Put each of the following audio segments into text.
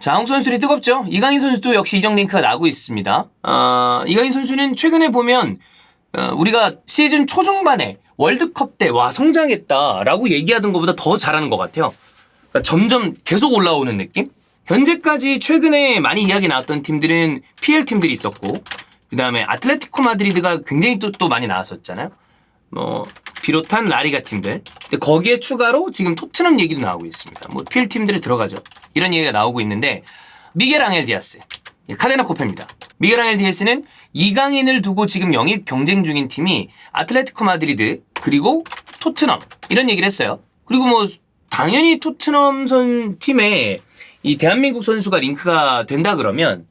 자, 한국 선수들이 뜨겁죠? 이강인 선수도 역시 이정 링크가 나고 있습니다. 어, 이강인 선수는 최근에 보면 어, 우리가 시즌 초중반에 월드컵 때 와 성장했다라고 얘기하던 것보다 더 잘하는 것 같아요. 그러니까 점점 계속 올라오는 느낌? 현재까지 최근에 많이 이야기 나왔던 팀들은 PL 팀들이 있었고 그 다음에 아틀레티코 마드리드가 굉장히 또, 또 많이 나왔었잖아요. 뭐 비롯한 라리가 팀들. 근데 거기에 추가로 지금 토트넘 얘기도 나오고 있습니다. 뭐 PL 팀들이 들어가죠. 이런 얘기가 나오고 있는데 미겔 앙헬 디아스 예, 카데나 코페입니다. 미겔 앙헬 디아스는 이강인을 두고 지금 영입 경쟁 중인 팀이 아틀레티코 마드리드 그리고 토트넘 이런 얘기를 했어요. 그리고 뭐 당연히 토트넘 선 팀에 이 대한민국 선수가 링크가 된다 그러면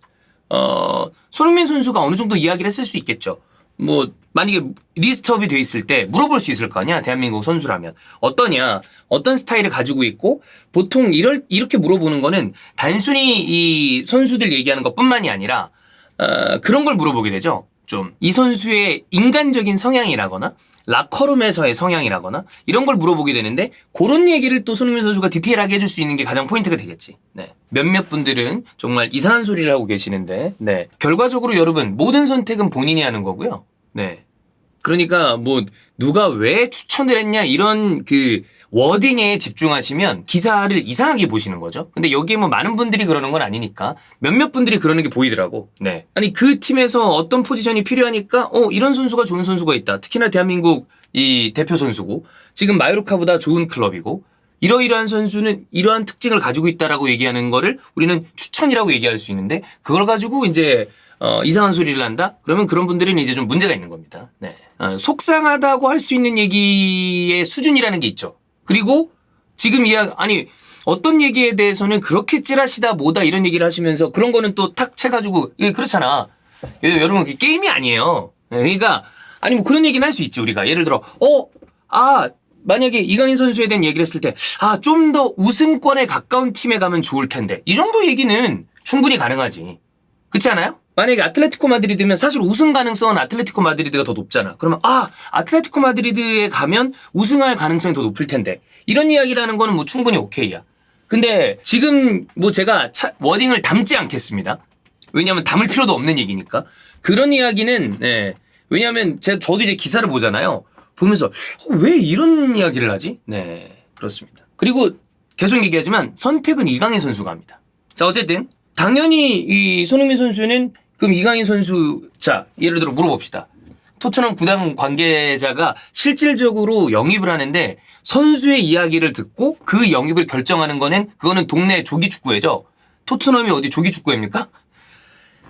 어 손흥민 선수가 어느 정도 이야기를 했을 수 있겠죠. 뭐 만약에 리스트업이 돼 있을 때 물어볼 수 있을 거 아니야 대한민국 선수라면 어떠냐 어떤 스타일을 가지고 있고 보통 이럴 이렇게 물어보는 거는 단순히 이 선수들 얘기하는 것뿐만이 아니라 어, 그런 걸 물어보게 되죠 좀 이 선수의 인간적인 성향이라거나 라커룸에서의 성향이라거나 이런 걸 물어보게 되는데 그런 얘기를 또 손흥민 선수가 디테일하게 해줄 수 있는 게 가장 포인트가 되겠지. 네. 몇몇 분들은 정말 이상한 소리를 하고 계시는데, 네. 결과적으로 여러분 모든 선택은 본인이 하는 거고요. 네. 그러니까 뭐 누가 왜 추천을 했냐 이런 그 워딩에 집중하시면 기사를 이상하게 보시는 거죠. 근데 여기에 뭐 많은 분들이 그러는 건 아니니까 몇몇 분들이 그러는 게 보이더라고. 네. 아니 그 팀에서 어떤 포지션이 필요하니까 어 이런 선수가 좋은 선수가 있다. 특히나 대한민국 이 대표 선수고 지금 마요르카보다 좋은 클럽이고 이러이러한 선수는 이러한 특징을 가지고 있다라고 얘기하는 거를 우리는 추천이라고 얘기할 수 있는데 그걸 가지고 이제 어, 이상한 소리를 한다? 그러면 그런 분들은 이제 좀 문제가 있는 겁니다. 네. 어, 속상하다고 할 수 있는 얘기의 수준이라는 게 있죠. 그리고 지금 이야 아니 어떤 얘기에 대해서는 그렇게 찌라시다 뭐다 이런 얘기를 하시면서 그런 거는 또 탁 채가지고 이게 그렇잖아. 여- 여러분 그게 게임이 아니에요. 네, 그러니까 아니 뭐 그런 얘기는 할 수 있지 우리가 예를 들어 어아 만약에 이강인 선수에 대한 얘기를 했을 때 아 좀 더 우승권에 가까운 팀에 가면 좋을 텐데 이 정도 얘기는 충분히 가능하지. 그렇지 않아요? 만약에 아틀레티코 마드리드면 사실 우승 가능성은 아틀레티코 마드리드가 더 높잖아. 그러면 아 아틀레티코 마드리드에 가면 우승할 가능성이 더 높을 텐데 이런 이야기라는 거는 뭐 충분히 오케이야. 근데 지금 뭐 제가 차- 워딩을 담지 않겠습니다. 왜냐하면 담을 필요도 없는 얘기니까 그런 이야기는 네. 왜냐하면 제 저도 이제 기사를 보잖아요. 보면서 어, 왜 이런 이야기를 하지? 네 그렇습니다. 그리고 계속 얘기하지만 선택은 이강인 선수가 합니다. 자 어쨌든 당연히 이 손흥민 선수는 그럼 이강인 선수 자 예를 들어 물어봅시다. 토트넘 구단 관계자가 실질적으로 영입을 하는데 선수의 이야기를 듣고 그 영입을 결정하는 거는 그거는 동네 조기 축구회죠. 토트넘이 어디 조기 축구회입니까?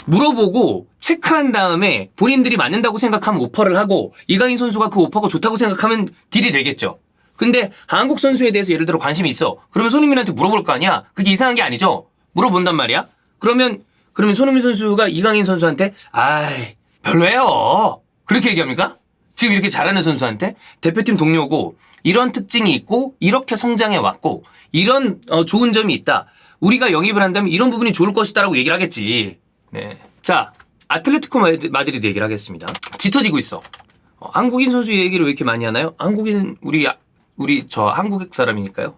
물어보고 체크한 다음에 본인들이 맞는다고 생각하면 오퍼를 하고 이강인 선수가 그 오퍼가 좋다고 생각하면 딜이 되겠죠. 근데 한국 선수에 대해서 예를 들어 관심이 있어. 그러면 손흥민한테 물어볼 거 아니야? 그게 이상한 게 아니죠? 물어본단 말이야? 그러면, 그러면 손흥민 선수가 이강인 선수한테, 아이, 별로예요. 그렇게 얘기합니까? 지금 이렇게 잘하는 선수한테 대표팀 동료고 이런 특징이 있고 이렇게 성장해 왔고 이런 어, 좋은 점이 있다. 우리가 영입을 한다면 이런 부분이 좋을 것이다라고 얘기를 하겠지. 네. 자, 아틀레티코 마드- 마드리드 얘기를 하겠습니다. 짙어지고 있어. 어, 한국인 선수 얘기를 왜 이렇게 많이 하나요? 한국인 우리 아- 우리 저 한국 사람이니까요.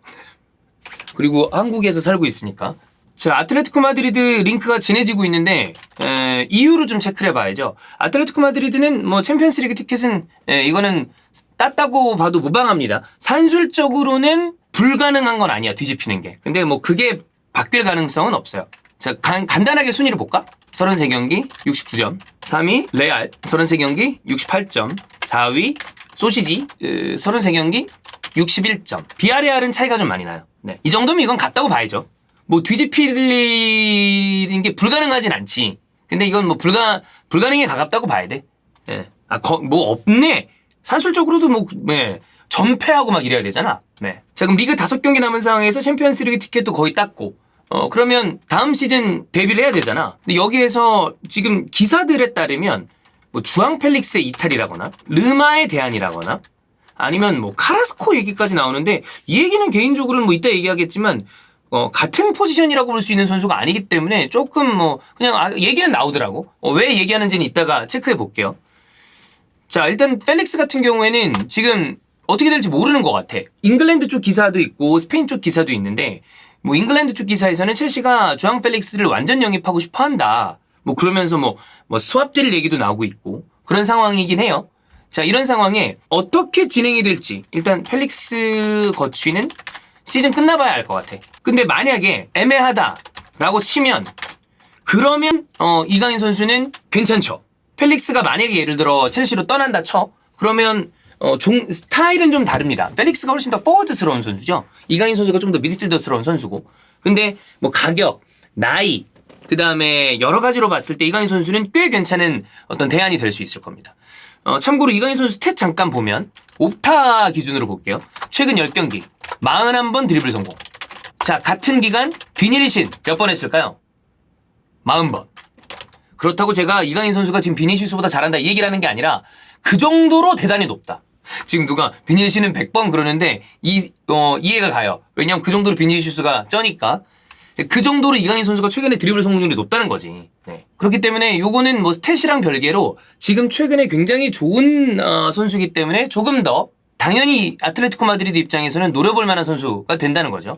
그리고 한국에서 살고 있으니까. 자, 아틀레티코 마드리드 링크가 진해지고 있는데 에, 이유를 좀 체크를 해봐야죠. 아틀레티코 마드리드는 뭐 챔피언스리그 티켓은 에, 이거는 땄다고 봐도 무방합니다. 산술적으로는 불가능한 건 아니야 뒤집히는 게. 근데 뭐 그게 바뀔 가능성은 없어요. 자, 간, 간단하게 순위를 볼까? 33경기 69점 3위 레알 33경기 68점 4위 소시지 으, 33경기 61점 비아레알은 차이가 좀 많이 나요 네. 이 정도면 이건 같다고 봐야죠 뭐 뒤집히는 게 불가능하진 않지 근데 이건 뭐 불가 불가능에 가깝다고 봐야 돼 예. 아, 거, 뭐 없네 산술적으로도 뭐 네. 전패하고 막 이래야 되잖아. 네. 자, 그럼 리그 다섯 경기 남은 상황에서 챔피언스 리그 티켓도 거의 땄고, 어, 그러면 다음 시즌 데뷔를 해야 되잖아. 근데 여기에서 지금 기사들에 따르면, 뭐, 주앙 펠릭스의 이탈이라거나, 르마의 대안이라거나, 아니면 뭐, 카라스코 얘기까지 나오는데, 이 얘기는 개인적으로는 뭐, 이따 얘기하겠지만, 어, 같은 포지션이라고 볼 수 있는 선수가 아니기 때문에 조금 뭐, 그냥 아, 얘기는 나오더라고. 어, 왜 얘기하는지는 이따가 체크해 볼게요. 자, 일단 펠릭스 같은 경우에는 지금 어떻게 될지 모르는 것 같아. 잉글랜드 쪽 기사도 있고 스페인 쪽 기사도 있는데 뭐 잉글랜드 쪽 기사에서는 첼시가 조앙 펠릭스를 완전 영입하고 싶어 한다. 뭐 그러면서 뭐, 뭐 수합될 얘기도 나오고 있고 그런 상황이긴 해요. 자, 이런 상황에 어떻게 진행이 될지 일단 펠릭스 거취는 시즌 끝나봐야 알 것 같아. 근데 만약에 애매하다라고 치면 그러면 어, 이강인 선수는 괜찮죠. 펠릭스가 만약에 예를 들어 첼시로 떠난다 쳐. 그러면 어, 종, 스타일은 좀 다릅니다. 펠릭스가 훨씬 더 포워드스러운 선수죠. 이강인 선수가 좀 더 미드필더스러운 선수고. 근데 뭐 가격, 나이, 그 다음에 여러 가지로 봤을 때 이강인 선수는 꽤 괜찮은 어떤 대안이 될 수 있을 겁니다. 어, 참고로 이강인 선수 스탯 잠깐 보면 옵타 기준으로 볼게요. 최근 10경기 41번 드리블 성공. 자 같은 기간 비닐신 몇 번 했을까요? 40번. 그렇다고 제가 이강인 선수가 지금 비니시스보다 잘한다 이 얘기를 하는 게 아니라 그 정도로 대단히 높다. 지금 누가 비니시는 100번 그러는데 이, 어, 이해가 가요. 왜냐하면 그 정도로 비니시스가 쩌니까. 그 정도로 이강인 선수가 최근에 드리블 성공률이 높다는 거지. 네. 그렇기 때문에 요거는 뭐 스탯이랑 별개로 지금 최근에 굉장히 좋은 어, 선수이기 때문에 조금 더 당연히 아틀레티코 마드리드 입장에서는 노려볼 만한 선수가 된다는 거죠.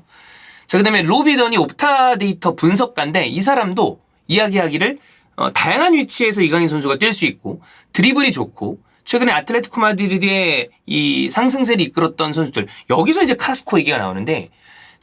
자, 그 다음에 로비던이 옵타 데이터 분석가인데 이 사람도 이야기하기를 어, 다양한 위치에서 이강인 선수가 뛸 수 있고 드리블이 좋고 최근에 아틀레티코 마드리드의 이 상승세를 이끌었던 선수들 여기서 이제 카라스코 얘기가 나오는데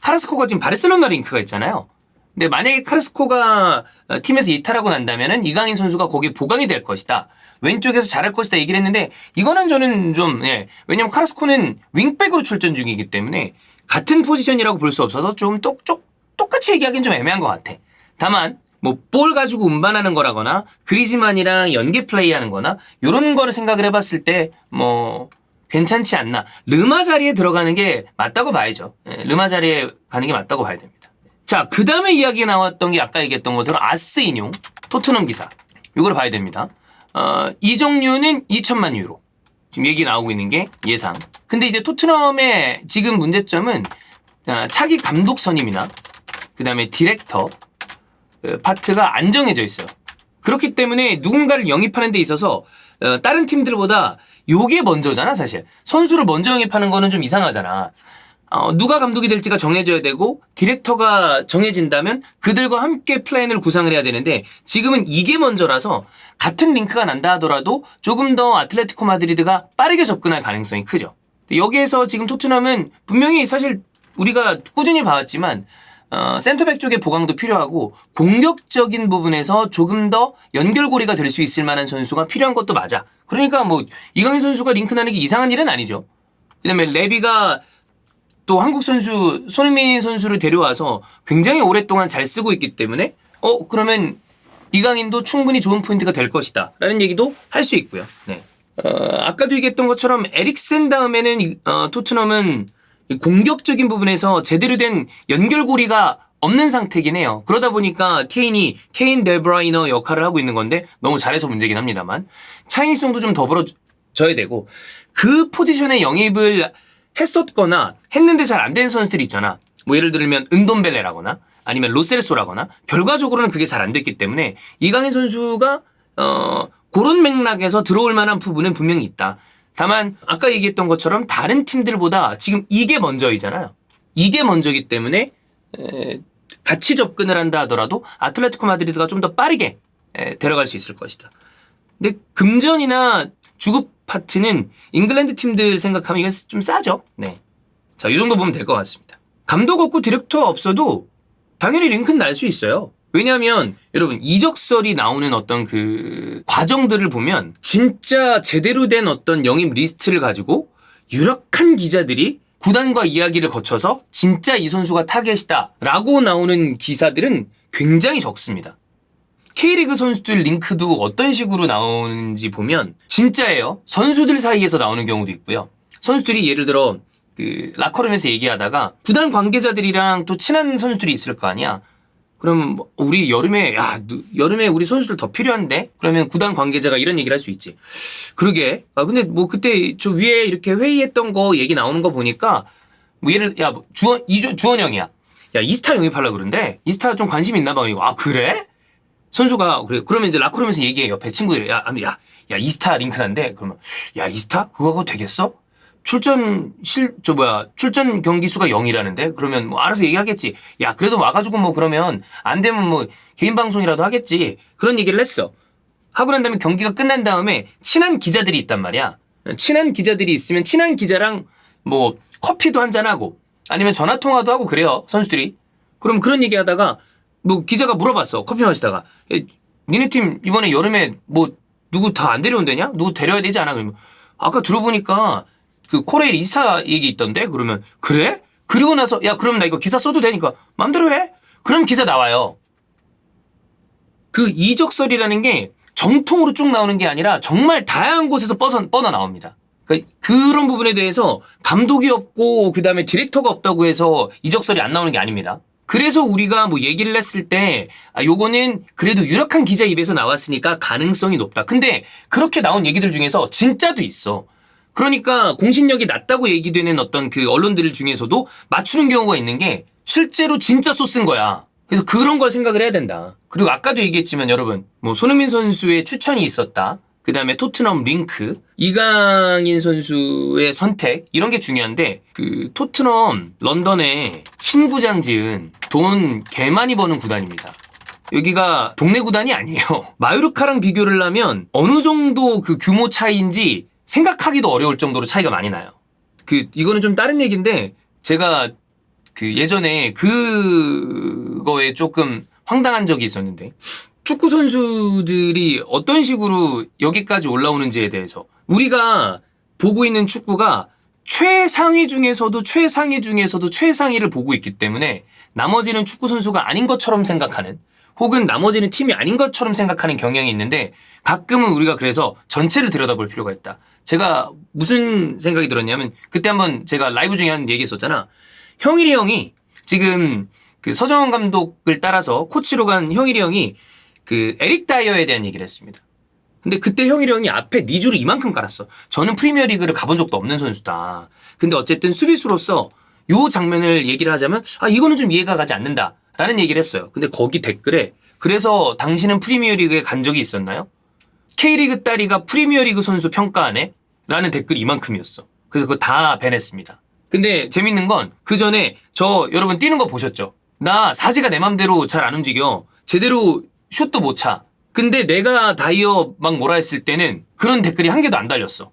카라스코가 지금 바르셀로나 링크가 있잖아요. 근데 만약에 카라스코가 어, 팀에서 이탈하고 난다면은 이강인 선수가 거기에 보강이 될 것이다. 왼쪽에서 잘할 것이다 얘기를 했는데 이거는 저는 좀 예. 왜냐면 카라스코는 윙백으로 출전 중이기 때문에 같은 포지션이라고 볼 수 없어서 좀 똑똑 똑같이 얘기하기는 좀 애매한 것 같아. 다만 뭐 볼 가지고 운반하는 거라거나 그리즈만이랑 연계 플레이하는 거나 요런 거를 생각을 해봤을 때 뭐 괜찮지 않나. 르마 자리에 들어가는 게 맞다고 봐야죠. 예, 르마 자리에 가는 게 맞다고 봐야 됩니다. 자, 그 다음에 이야기 나왔던 게 아까 얘기했던 것처럼 아스 인용, 토트넘 기사. 요걸 봐야 됩니다. 어, 이정류는 2천만 유로. 지금 얘기 나오고 있는 게 예상. 근데 이제 토트넘의 지금 문제점은 아, 차기 감독 선임이나 그 다음에 디렉터 어, 파트가 안 정해져 있어요. 그렇기 때문에 누군가를 영입하는 데 있어서 어, 다른 팀들보다 요게 먼저잖아 사실. 선수를 먼저 영입하는 거는 좀 이상하잖아. 어, 누가 감독이 될지가 정해져야 되고 디렉터가 정해진다면 그들과 함께 플랜을 구상을 해야 되는데 지금은 이게 먼저라서 같은 링크가 난다 하더라도 조금 더 아틀레티코 마드리드가 빠르게 접근할 가능성이 크죠. 여기에서 지금 토트넘은 분명히 사실 우리가 꾸준히 봐왔지만 어, 센터백 쪽의 보강도 필요하고 공격적인 부분에서 조금 더 연결고리가 될 수 있을 만한 선수가 필요한 것도 맞아. 그러니까 뭐 이강인 선수가 링크 나는 게 이상한 일은 아니죠. 그다음에 레비가 또 한국 선수 손흥민 선수를 데려와서 굉장히 오랫동안 잘 쓰고 있기 때문에 어 그러면 이강인도 충분히 좋은 포인트가 될 것이다라는 얘기도 할 수 있고요. 네. 어, 아까도 얘기했던 것처럼 에릭센 다음에는 이- 어, 토트넘은 이 공격적인 부분에서 제대로 된 연결고리가 없는 상태긴 해요. 그러다 보니까 케인이 케인 데브라이너 역할을 하고 있는 건데 너무 잘해서 문제긴 합니다만 차이니성도 좀 더불어져야 되고 그 포지션에 영입을 했었거나 했는데 잘 안 되는 선수들이 있잖아. 뭐 예를 들면 은돈벨레라거나 아니면 로셀소라거나 결과적으로는 그게 잘 안 됐기 때문에 이강인 선수가 어 그런 맥락에서 들어올 만한 부분은 분명히 있다. 다만 아까 얘기했던 것처럼 다른 팀들보다 지금 이게 먼저이잖아요. 이게 먼저기 때문에 에, 같이 접근을 한다 하더라도 아틀레티코 마드리드가 좀 더 빠르게 에, 데려갈 수 있을 것이다. 근데 금전이나 주급 파트는 잉글랜드 팀들 생각하면 이건 좀 싸죠. 네. 자, 이 정도 보면 될 것 같습니다. 감독 없고 디렉터 없어도 당연히 링크는 날 수 있어요. 왜냐하면 여러분 이적설이 나오는 어떤 그 과정들을 보면 진짜 제대로 된 어떤 영입 리스트를 가지고 유력한 기자들이 구단과 이야기를 거쳐서 진짜 이 선수가 타겟이다라고 나오는 기사들은 굉장히 적습니다. K리그 선수들 링크도 어떤 식으로 나오는지 보면 진짜예요. 선수들 사이에서 나오는 경우도 있고요. 선수들이 예를 들어 그 라커룸에서 얘기하다가 구단 관계자들이랑 또 친한 선수들이 있을 거 아니야. 그럼 뭐 우리 여름에 야 누- 여름에 우리 선수들 더 필요한데 그러면 구단 관계자가 이런 얘기를 할 수 있지. 그러게. 아 근데 뭐 그때 저 위에 이렇게 회의했던 거 얘기 나오는 거 보니까 뭐 예를 야뭐 주원 이주 주원영이야. 야 이스타 영입하려 그러는데 이스타 좀 관심 있나 봐. 이거 아 그래? 선수가 그래 그러면 이제 라커룸에서 얘기해 옆에 친구들이 야, 야, 야 이스타 링크난데 그러면 야 이스타 그거 하고 되겠어? 출전 실 저 뭐야 출전 경기 수가 0이라는데 그러면 뭐 알아서 얘기하겠지. 야 그래도 와가지고 뭐 그러면 안 되면 뭐 개인 방송이라도 하겠지. 그런 얘기를 했어. 하고 난 다음에 경기가 끝난 다음에 친한 기자들이 있단 말이야. 친한 기자들이 있으면 친한 기자랑 뭐 커피도 한잔 하고 아니면 전화 통화도 하고 그래요 선수들이. 그럼 그런 얘기 하다가 뭐 기자가 물어봤어 커피 마시다가 에, 니네 팀 이번에 여름에 뭐 누구 다 안 데려온대냐? 누구 데려야 되지 않아? 그러면 아까 들어보니까 그 코레일 이사 얘기 있던데 그러면 그래? 그리고 나서 야 그럼 나 이거 기사 써도 되니까 맘대로 해. 그럼 기사 나와요. 그 이적설이라는 게 정통으로 쭉 나오는 게 아니라 정말 다양한 곳에서 뻗어, 뻗어 나옵니다. 그러니까 그런 부분에 대해서 감독이 없고 그 다음에 디렉터가 없다고 해서 이적설이 안 나오는 게 아닙니다. 그래서 우리가 뭐 얘기를 했을 때, 아, 요거는 그래도 유력한 기자 입에서 나왔으니까 가능성이 높다. 근데 그렇게 나온 얘기들 중에서 진짜도 있어. 그러니까 공신력이 낮다고 얘기되는 어떤 그 언론들 중에서도 맞추는 경우가 있는 게 실제로 진짜 소스인 거야. 그래서 그런 걸 생각을 해야 된다. 그리고 아까도 얘기했지만 여러분, 뭐 손흥민 선수의 추천이 있었다. 그 다음에 토트넘 링크, 이강인 선수의 선택, 이런 게 중요한데, 그 토트넘 런던에 신구장 지은 돈 개 많이 버는 구단입니다. 여기가 동네 구단이 아니에요. 마요르카랑 비교를 하면 어느 정도 그 규모 차이인지 생각하기도 어려울 정도로 차이가 많이 나요. 그, 이거는 좀 다른 얘기인데, 제가 그 예전에 그거에 조금 황당한 적이 있었는데, 축구 선수들이 어떤 식으로 여기까지 올라오는지에 대해서 우리가 보고 있는 축구가 최상위 중에서도 최상위 중에서도 최상위를 보고 있기 때문에 나머지는 축구 선수가 아닌 것처럼 생각하는 혹은 나머지는 팀이 아닌 것처럼 생각하는 경향이 있는데 가끔은 우리가 그래서 전체를 들여다볼 필요가 있다. 제가 무슨 생각이 들었냐면 그때 한번 제가 라이브 중에 한 얘기 했었잖아. 형일이 형이 지금 그 서정원 감독을 따라서 코치로 간 형일이 형이 그 에릭 다이어에 대한 얘기를 했습니다. 근데 그때 형일이 형이 앞에 니주를 이만큼 깔았어. 저는 프리미어 리그를 가본 적도 없는 선수다. 근데 어쨌든 수비수로서 요 장면을 얘기를 하자면 아 이거는 좀 이해가 가지 않는다. 라는 얘기를 했어요. 근데 거기 댓글에 그래서 당신은 프리미어 리그에 간 적이 있었나요? K리그 딸이가 프리미어 리그 선수 평가하네? 라는 댓글이 이만큼이었어. 그래서 그거 다 밴했습니다. 근데 재밌는 건 그 전에 저 여러분 뛰는 거 보셨죠? 나 사지가 내 맘대로 잘 안 움직여. 제대로 슛도 못 차. 근데 내가 다이어 막 뭐라 했을 때는 그런 댓글이 한 개도 안 달렸어.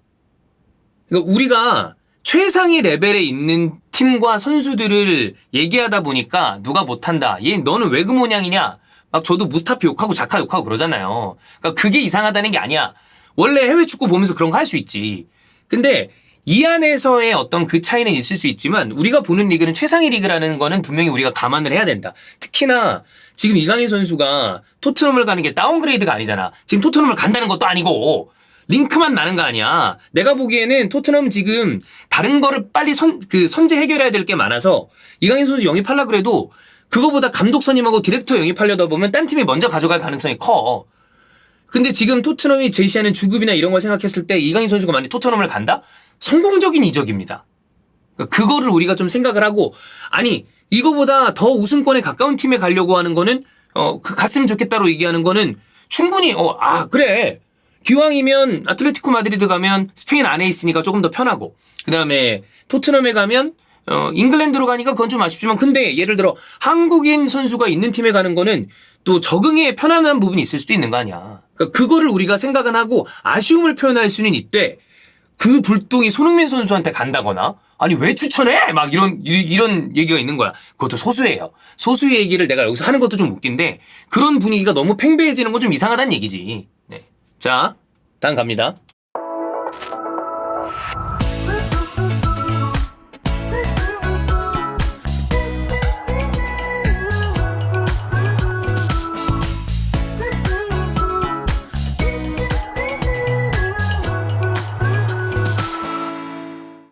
그러니까 우리가 최상위 레벨에 있는 팀과 선수들을 얘기하다 보니까 누가 못한다. 얘 너는 왜 그 모양이냐? 막 저도 무스타피 욕하고 자카 욕하고 그러잖아요. 그러니까 그게 이상하다는 게 아니야. 원래 해외 축구 보면서 그런 거 할 수 있지. 근데 이 안에서의 어떤 그 차이는 있을 수 있지만 우리가 보는 리그는 최상위 리그라는 거는 분명히 우리가 감안을 해야 된다. 특히나 지금 이강인 선수가 토트넘을 가는 게 다운그레이드가 아니잖아. 지금 토트넘을 간다는 것도 아니고 링크만 나는 거 아니야. 내가 보기에는 토트넘 지금 다른 거를 빨리 선, 그 선제 해결해야 될 게 많아서 이강인 선수 영입하려 그래도 그거보다 감독 선임하고 디렉터 영입하려다 보면 딴 팀이 먼저 가져갈 가능성이 커. 근데 지금 토트넘이 제시하는 주급이나 이런 걸 생각했을 때 이강인 선수가 만약 토트넘을 간다? 성공적인 이적입니다. 그러니까 그거를 우리가 좀 생각을 하고 아니 이거보다 더 우승권에 가까운 팀에 가려고 하는 거는 어 그 갔으면 좋겠다로 얘기하는 거는 충분히 어 아 그래 기왕이면 아틀레티코 마드리드 가면 스페인 안에 있으니까 조금 더 편하고 그 다음에 토트넘에 가면 어 잉글랜드로 가니까 그건 좀 아쉽지만 근데 예를 들어 한국인 선수가 있는 팀에 가는 거는 또 적응에 편안한 부분이 있을 수도 있는 거 아니야. 그러니까 그거를 우리가 생각은 하고 아쉬움을 표현할 수는 있대. 그 불똥이 손흥민 선수한테 간다거나 아니 왜 추천해? 막 이런 이- 이런 얘기가 있는 거야. 그것도 소수예요. 소수의 얘기를 내가 여기서 하는 것도 좀 웃긴데 그런 분위기가 너무 팽배해지는 건 좀 이상하다는 얘기지. 네. 자, 다음 갑니다.